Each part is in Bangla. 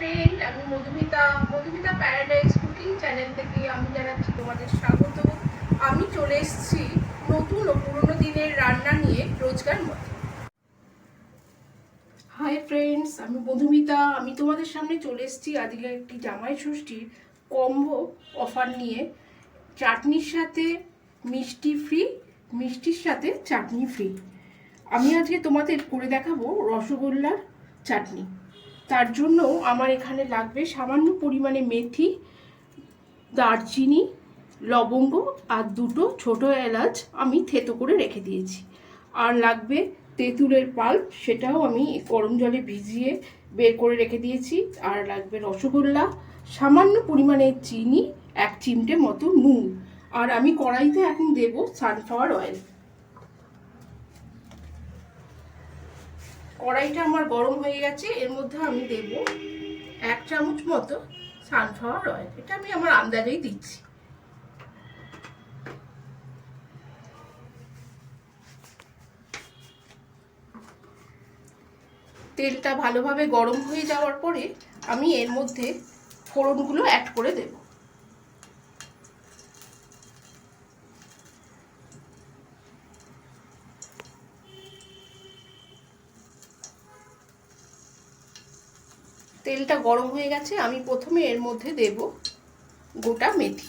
ফ্রেন্ড আমি Madhumita Madhumita paradise cooking channel থেকে আমি জানাচ্ছি তোমাদের স্বাগত। আমি চলে এসেছি নতুন ও পুরনো দিনের রান্না নিয়ে রোজগার মতো হাই ফ্রেন্ডস আমি মধুমিতা। আমি তোমাদের সামনে চলে এসেছি আজকে একটি জামাই ষষ্ঠীর কম্বো অফার নিয়ে। চাটনির সাথে মিষ্টি ফ্রি মিষ্টির সাথে চাটনি ফ্রি আমি আজকে তোমাদের করে দেখাবো রসগোল্লার চাটনি। তার জন্য আমার এখানে লাগবে সামান্য পরিমাণে মেথি, দারচিনি, লবঙ্গ আর দুটো ছোট এলাচ আমি থেতো করে রেখে দিয়েছি। আর লাগবে তেঁতুলের পাল্প, সেটাও আমি গরম জলে ভিজিয়ে বের করে রেখে দিয়েছি। আর লাগবে রসগোল্লা, সামান্য পরিমাণে চিনি, এক চিমটে মতো নুন। আর আমি কড়াইতে এখন দেব সানফ্লাওয়ার অয়েল কড়াইটা আমার গরম হয়ে গেছে, এর মধ্যে আমি দেব এক চামচ মতো সানফ্লাওয়ার অয়েল এটা আমি আমার আন্দাজেই দিচ্ছি। তেলটা ভালোভাবে গরম হয়ে যাওয়ার পরে আমি এর মধ্যে ফোড়নগুলো অ্যাড করে দেব। তেলটা গরম হয়ে গেছে, আমি প্রথমে এর মধ্যে দেব গোটা মেথি।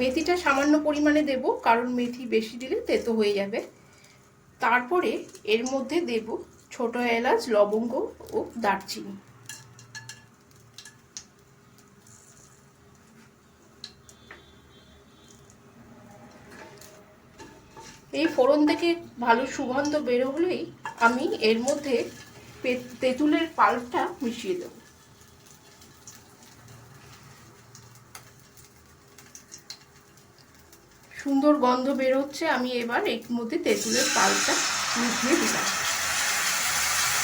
মেথিটা সামান্য পরিমাণে দেব, কারণ মেথি বেশি দিলে তেতো হয়ে যাবে। তারপরে এর মধ্যে দেব ছোট এলাচ, লবঙ্গ ও দারচিনি। এই ফোড়ন থেকে ভালো সুগন্ধ বেরো হলেই আমি এর মধ্যে তেঁতুলের পাল্পটা মিশিয়ে দেব। সুন্দর গন্ধ বেরোচ্ছে, আমি এবার এর মধ্যে তেঁতুলের পাল্পটা মিশিয়ে দিলাম।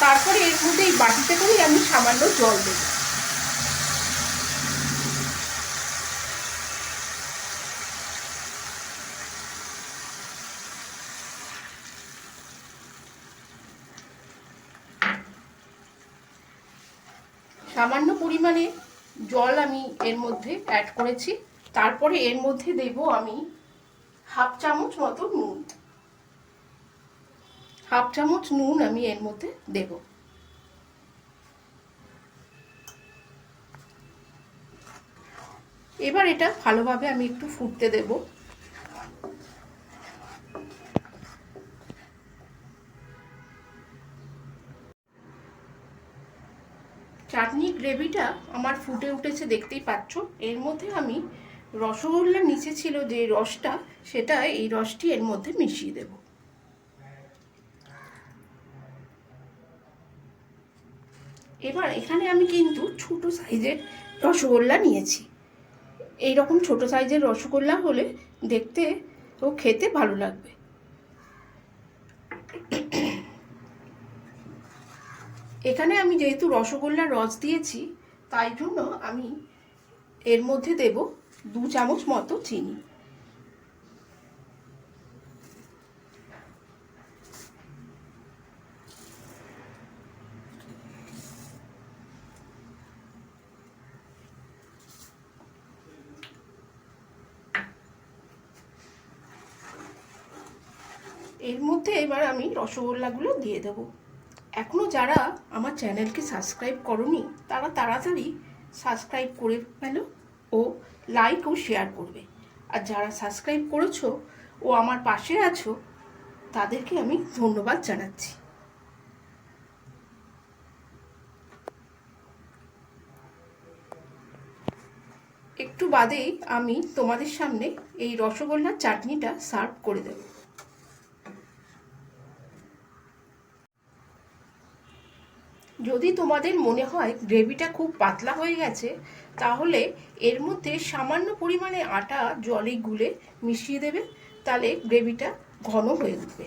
তারপরে এর মধ্যে এই বাটিতে করে আমি সামান্য জল দেব। সামান্য পরিমাণে জল আমি এর মধ্যে অ্যাড করেছি। তারপরে এর মধ্যে দেব আমি হাফ চামচ মতো নুন। হাফ চামচ নুন আমি এর মধ্যে দেব। এবার এটা ভালোভাবে আমি একটু ফুটতে দেব। চাটনি গ্রেভিটা আমার ফুটে উঠেছে দেখতেই পাচ্ছ। এর মধ্যে আমি রসগোল্লার নিচে ছিল যে রসটা, সেটা এই রসটি এর মধ্যে মিশিয়ে দেব। এবার এখানে আমি কিন্তু ছোট সাইজের রসগোল্লা নিয়েছি। এই রকম ছোট সাইজের রসগোল্লা হলে দেখতে ও খেতে ভালো লাগবে। এখানে আমি যেহেতু রসগোল্লার রস দিয়েছি, তাই জন্য আমি এর মধ্যে দেব দু চামচ মতো চিনি। এর মধ্যে এবার আমি রসগোল্লাগুলো দিয়ে দেব। এখনও যারা আমার চ্যানেলকে সাবস্ক্রাইব করনি, তারা তাড়াতাড়ি সাবস্ক্রাইব করে ফেলো ও লাইক ও শেয়ার করবে। আর যারা সাবস্ক্রাইব করেছ ও আমার পাশে আছো, তাদেরকে আমি ধন্যবাদ জানাচ্ছি। একটু বাদেই আমি তোমাদের সামনে এই রসগোল্লার চাটনিটা সার্ভ করে দেব। যদি তোমাদের মনে হয় গ্রেভিটা খুব পাতলা হয়ে গেছে, তাহলে এর মধ্যে সামান্য পরিমাণে আটা, জলে গুলে মিশিয়ে দেবে, তাহলে গ্রেভিটা ঘন হয়ে উঠবে।